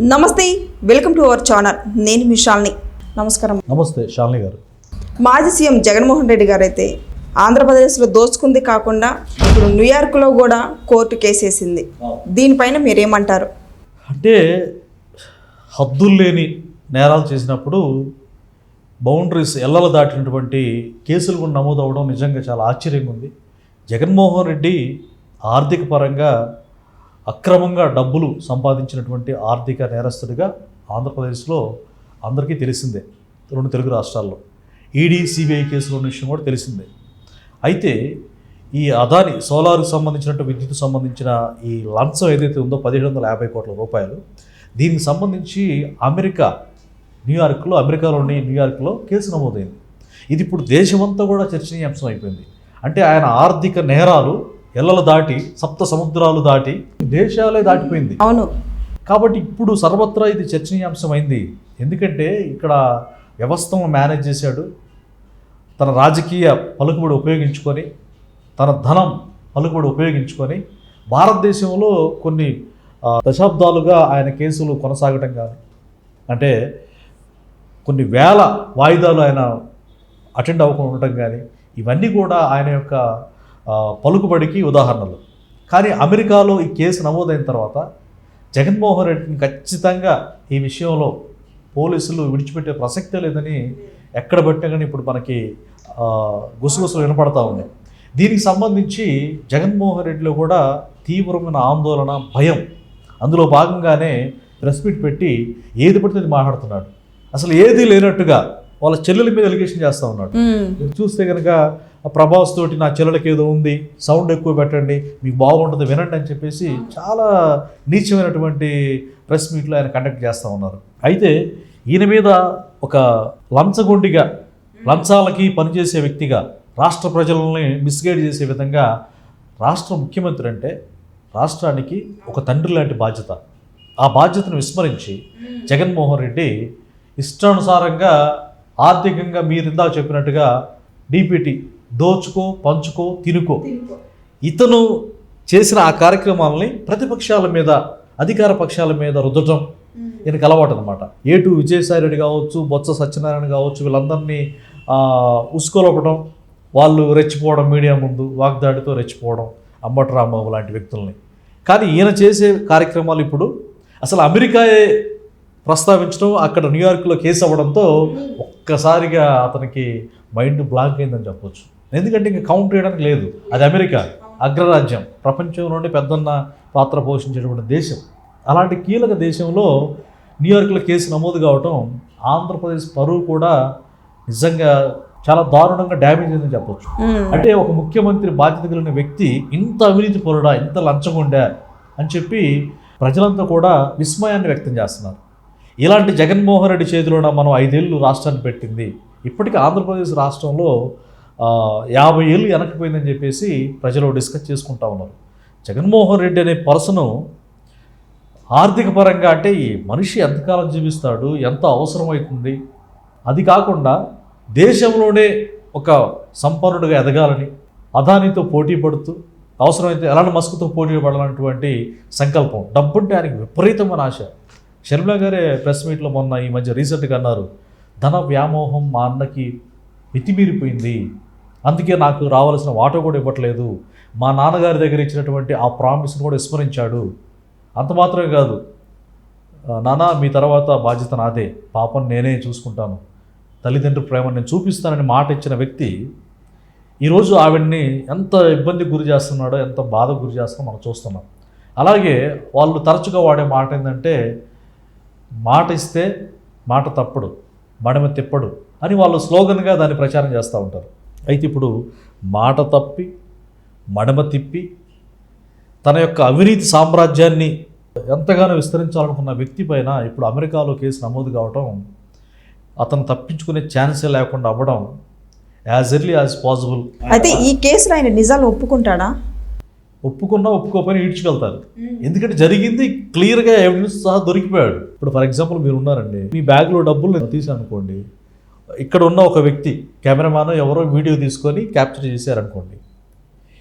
నమస్తే welcome to our channel. నేను మీ శాలిని నమస్కారం. నమస్తే శాలిని గారు. మాజీ సీఎం జగన్మోహన్ రెడ్డి గారు అయితే ఆంధ్రప్రదేశ్లో దోచుకుంది కాకుండా ఇప్పుడు న్యూయార్క్లో కూడా కోర్టు కేసేసింది. దీనిపైన మీరేమంటారు? అంటే హద్దులు లేని నేరాలు చేసినప్పుడు బౌండరీస్ ఎల్లలు దాటినటువంటి కేసులు కూడా నమోదు నిజంగా చాలా ఆశ్చర్యంగా ఉంది. జగన్మోహన్ రెడ్డి ఆర్థిక పరంగా అక్రమంగా డబ్బులు సంపాదించినటువంటి ఆర్థిక నేరస్తుడిగా ఆంధ్రప్రదేశ్లో అందరికీ తెలిసిందే రెండు తెలుగు రాష్ట్రాల్లో. ఈడీ సిబిఐ కేసులు ఉన్న విషయం కూడా తెలిసిందే. అయితే ఈ అదాని సోలార్కు సంబంధించినట్టు విద్యుత్ సంబంధించిన ఈ లంచం ఏదైతే ఉందో పదిహేడు వందల యాభై కోట్ల రూపాయలు దీనికి సంబంధించి అమెరికా న్యూయార్క్లో అమెరికాలోని న్యూయార్క్లో కేసు నమోదైంది. ఇది ఇప్పుడు దేశమంతా కూడా చర్చనీయాంశం అయిపోయింది. అంటే ఆయన ఆర్థిక నేరాలు ఎల్లలు దాటి సప్త సముద్రాలు దాటి దేశాలే దాటిపోయింది. అవును. కాబట్టి ఇప్పుడు సర్వత్రా ఇది చర్చనీయాంశమైంది. ఎందుకంటే ఇక్కడ వ్యవస్థను మేనేజ్ చేశాడు. తన రాజకీయ పలుకుబడి ఉపయోగించుకొని తన ధనం పలుకుబడి ఉపయోగించుకొని భారతదేశంలో కొన్ని దశాబ్దాలుగా ఆయన కేసులు కొనసాగటం కానీ అంటే కొన్ని వేల వాయిదాలు ఆయన అటెండ్ అవ్వకుండా ఉండటం కానీ ఇవన్నీ కూడా ఆయన యొక్క పలుకుబడికి ఉదాహరణలు. కానీ అమెరికాలో ఈ కేసు నమోదైన తర్వాత జగన్మోహన్ రెడ్డిని ఖచ్చితంగా ఈ విషయంలో పోలీసులు విడిచిపెట్టే ప్రసక్తే లేదని ఎక్కడ పెట్టినా కానీ ఇప్పుడు మనకి గుసగుసలు వినపడతా ఉన్నాయి. దీనికి సంబంధించి జగన్మోహన్ రెడ్డిలో కూడా తీవ్రమైన ఆందోళన భయం. అందులో భాగంగానే ప్రెస్ మీట్ పెట్టి ఏది పడితే మాట్లాడుతున్నాడు. అసలు ఏది లేనట్టుగా వాళ్ళ చెల్లెల మీద ఎలిగేషన్ చేస్తూ ఉన్నాడు. చూస్తే కనుక ప్రభాస్ తోటి నా చెల్లెలకి ఏదో ఉంది సౌండ్ ఎక్కువ పెట్టండి మీకు బాగుంటుంది వినండి అని చెప్పేసి చాలా నీచమైనటువంటి ప్రెస్ మీట్లు ఆయన కండక్ట్ చేస్తూ ఉన్నారు. అయితే ఈయన మీద ఒక లంచగొండిగా లంచాలకి పనిచేసే వ్యక్తిగా రాష్ట్ర ప్రజలని మిస్గైడ్ చేసే విధంగా రాష్ట్ర ముఖ్యమంత్రి అంటే రాష్ట్రానికి ఒక తండ్రి లాంటి బాధ్యత. ఆ బాధ్యతను విస్మరించి జగన్మోహన్ రెడ్డి ఇష్టానుసారంగా ఆర్థికంగా మీరు ఇందాక చెప్పినట్టుగా డీపీటీ దోచుకో పంచుకో తినుకో. ఇతను చేసిన ఆ కార్యక్రమాలని ప్రతిపక్షాల మీద అధికార పక్షాల మీద రుద్దటం ఈయనకి అలవాటు అనమాట ఏటు విజయసాయి రెడ్డి కావచ్చు బొత్స సత్యనారాయణ కావచ్చు వీళ్ళందరినీ ఉసుకొలపడం వాళ్ళు రెచ్చిపోవడం మీడియా ముందు వాగ్దాడితో రెచ్చిపోవడం అంబటి రాంబాబు లాంటి వ్యక్తుల్ని. కానీ ఈయన చేసే కార్యక్రమాలు ఇప్పుడు అసలు అమెరికాయే ప్రస్తావించడం అక్కడ న్యూయార్క్లో కేసు అవ్వడంతో ఒక్కసారిగా అతనికి మైండ్ బ్లాక్ అయిందని చెప్పొచ్చు. ఎందుకంటే ఇంకా కౌంటర్ చేయడానికి లేదు. అది అమెరికా అగ్రరాజ్యం. ప్రపంచంలోనే పెద్దన్న పాత్ర పోషించేటువంటి దేశం. అలాంటి కీలక దేశంలో న్యూయార్క్లో కేసు నమోదు కావటం ఆంధ్రప్రదేశ్ పరువు కూడా నిజంగా చాలా దారుణంగా డ్యామేజ్ అయిందని చెప్పొచ్చు. అంటే ఒక ముఖ్యమంత్రి బాధ్యత కలిగిన వ్యక్తి ఇంత అవినీతి పరుడా ఇంత లంచగొండా అని చెప్పి ప్రజలంతా కూడా విస్మయాన్ని వ్యక్తం చేస్తున్నారు. ఇలాంటి జగన్మోహన్ రెడ్డి చేతిలోన మనం ఐదేళ్ళు రాష్ట్రాన్ని పెట్టింది. ఇప్పటికీ ఆంధ్రప్రదేశ్ రాష్ట్రంలో యాభై ఏళ్ళు వెనక్కిపోయిందని చెప్పేసి ప్రజలు డిస్కస్ చేసుకుంటా ఉన్నారు. జగన్మోహన్ రెడ్డి అనే పర్సను ఆర్థిక పరంగా అంటే ఈ మనిషి ఎంతకాలం జీవిస్తాడు ఎంత అవసరమవుతుంది అది కాకుండా దేశంలోనే ఒక సంపన్నుడిగా ఎదగాలని అదానితో పోటీ పడుతూ అవసరమైతే ఎలాంటి మస్కుతో పోటీ పడాలన్నటువంటి సంకల్పం. డబ్బుంటే ఆయనకి విపరీతమైన ఆశ. షర్మిల గారే ప్రెస్ మీట్లో మొన్న ఈ మధ్య రీసెంట్గా అన్నారు ధన వ్యామోహం మా అన్నకి మితిమీరిపోయింది. అందుకే నాకు రావాల్సిన వాటో కూడా ఇవ్వట్లేదు. మా నాన్నగారి దగ్గర ఇచ్చినటువంటి ఆ ప్రామిస్ని కూడా విస్మరించాడు. అంత మాత్రమే కాదు. నానా మీ తర్వాత బాధ్యత నాదే. పాపం నేనే చూసుకుంటాను. తల్లిదండ్రుల ప్రేమ నేను చూపిస్తానని మాట ఇచ్చిన వ్యక్తి ఈరోజు ఆవిడ్ని ఎంత ఇబ్బంది గురి చేస్తున్నాడో ఎంత బాధకు గురి చేస్తున్నాడో మనం చూస్తున్నాం. అలాగే వాళ్ళు తరచుగా వాడే మాట ఏంటంటే మాట ఇస్తే మాట తప్పడు మడమ తిప్పడు. అని వాళ్ళు స్లోగన్గా దాన్ని ప్రచారం చేస్తూ ఉంటారు. అయితే ఇప్పుడు మాట తప్పి మడమ తిప్పి తన యొక్క అవినీతి సామ్రాజ్యాన్ని ఎంతగానో విస్తరించాలనుకున్న వ్యక్తి పైన ఇప్పుడు అమెరికాలో కేసు నమోదు కావటం అతను తప్పించుకునే ఛాన్సే లేకుండా అవ్వడం యాజ్ ఎర్లీ యాజ్ పాసిబుల్. అయితే ఈ కేసులో ఆయన నిజాలు ఒప్పుకుంటాడా? ఒప్పుకున్నా ఒప్పుకోకపోయినా ఈడ్చుకెళ్తారు. ఎందుకంటే జరిగింది క్లియర్గా ఎవిడెన్స్ సహా దొరికిపోయాడు. ఇప్పుడు ఫర్ ఎగ్జాంపుల్ మీరు ఉన్నారండి మీ బ్యాగ్లో డబ్బులు నేను తీసాను అనుకోండి ఇక్కడ ఉన్న ఒక వ్యక్తి కెమెరామాన్ ఎవరో వీడియో తీసుకొని క్యాప్చర్ చేశారనుకోండి.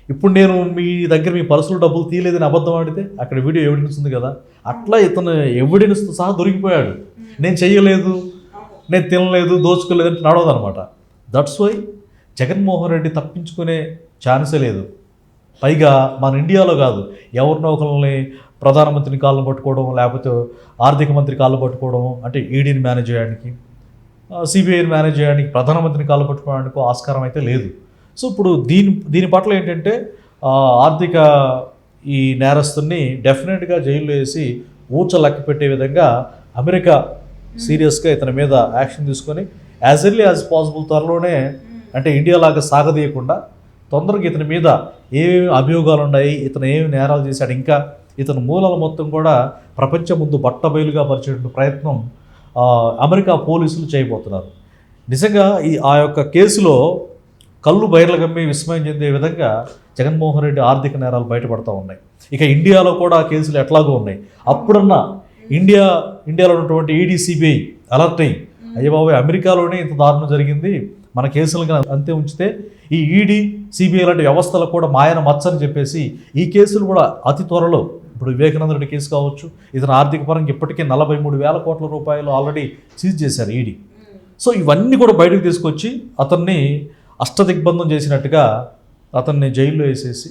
ఇప్పుడు నేను మీ దగ్గర మీ పర్సులు డబ్బులు తీయలేదని అబద్ధం ఆడితే అక్కడ వీడియో ఎవిడెన్స్ ఉంది కదా. అట్లా ఇతను ఎవిడెన్స్ సహా దొరికిపోయాడు. నేను చేయలేదు నేను తినలేదు దోచుకోలేదు అంటే నడవదనమాట. దట్స్ వై జగన్మోహన్ రెడ్డి తప్పించుకునే ఛాన్సే లేదు. పైగా మన ఇండియాలో కాదు ఎవరినో ఒకరిని ప్రధానమంత్రిని కాళ్ళు పట్టుకోవడం లేకపోతే ఆర్థిక మంత్రి కాళ్ళు పట్టుకోవడం అంటే ఈడీని మేనేజ్ చేయడానికి సిబిఐని మేనేజ్ చేయడానికి ప్రధానమంత్రిని కాళ్ళు పట్టుకోవడానికి ఆస్కారం అయితే లేదు. సో ఇప్పుడు దీని దీని పట్ల ఏంటంటే ఆర్థిక ఈ నేరస్తుని డెఫినెట్గా జైల్లో వేసి ఊచ లెక్క పెట్టే విధంగా అమెరికా సీరియస్గా ఇతని మీద యాక్షన్ తీసుకొని యాజ్ ఎర్లీ యాజ్ పాసిబుల్ త్వరలోనే అంటే ఇండియా లాగా సాగదీయకుండా తొందరగా ఇతని మీద ఏమేమి అభియోగాలు ఉన్నాయి ఇతను ఏమి నేరాలు చేశాడు ఇంకా ఇతని మూలాలు మొత్తం కూడా ప్రపంచం ముందు బట్టబయలుగా పరిచేటువంటి ప్రయత్నం అమెరికా పోలీసులు చేయబోతున్నారు. నిజంగా ఈ ఆ యొక్క కేసులో కళ్ళు బయర్లు గమ్మి విస్మయం చెందే విధంగా జగన్మోహన్ రెడ్డి ఆర్థిక నేరాలు బయటపడతా ఉన్నాయి. ఇక ఇండియాలో కూడా ఆ కేసులు ఎట్లాగో ఉన్నాయి. అప్పుడన్నా ఇండియా ఇండియాలో ఉన్నటువంటి ఈడీ అలర్ట్ అయ్యి అయ్యబాబు అమెరికాలోనే ఇంత దారుణం జరిగింది. మన కేసులు కానీ అంతే ఉంచితే ఈ ఈడీ సిబిఐ లాంటి వ్యవస్థలకు కూడా మాయన మచ్చని చెప్పేసి ఈ కేసులు కూడా అతి త్వరలో ఇప్పుడు వివేకానంద రెడ్డి కేసు కావచ్చు ఇతను ఆర్థిక పరంగా ఇప్పటికే నలభై మూడు వేల కోట్ల రూపాయలు ఆల్రెడీ సీజ్ చేశారు ఈడీ. సో ఇవన్నీ కూడా బయటకు తీసుకొచ్చి అతన్ని అష్టదిగ్బంధం చేసినట్టుగా అతన్ని జైల్లో వేసేసి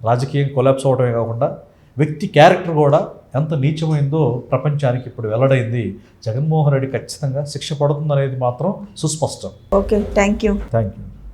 రాజకీయం కొలాప్స్ అవడమే కాకుండా వ్యక్తి క్యారెక్టర్ కూడా ఎంత నీచమైందో ప్రపంచానికి ఇప్పుడు వెల్లడైంది. జగన్మోహన్ రెడ్డి ఖచ్చితంగా శిక్ష పడుతుందనేది మాత్రం సుస్పష్టం. Okay thank you thank you